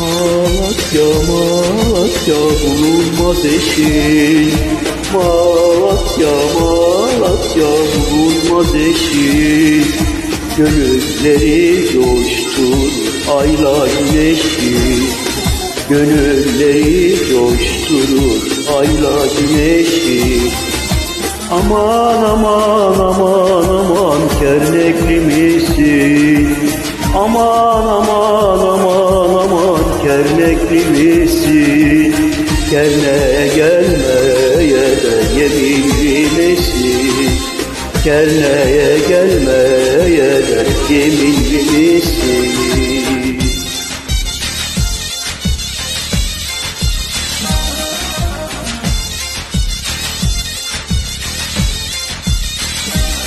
Malatya, Malatya bulunmaz eşin Malatya, Malatya bulunmaz eşin Gönülleri coştur ayla güneşi. Gönülleri coşturur ayla güneşi. Aman aman aman aman kernekli misin? Aman aman kernekli misin? Kerne gelmeye de yeminli misin? Kerneye gelmeye de yeminli misin?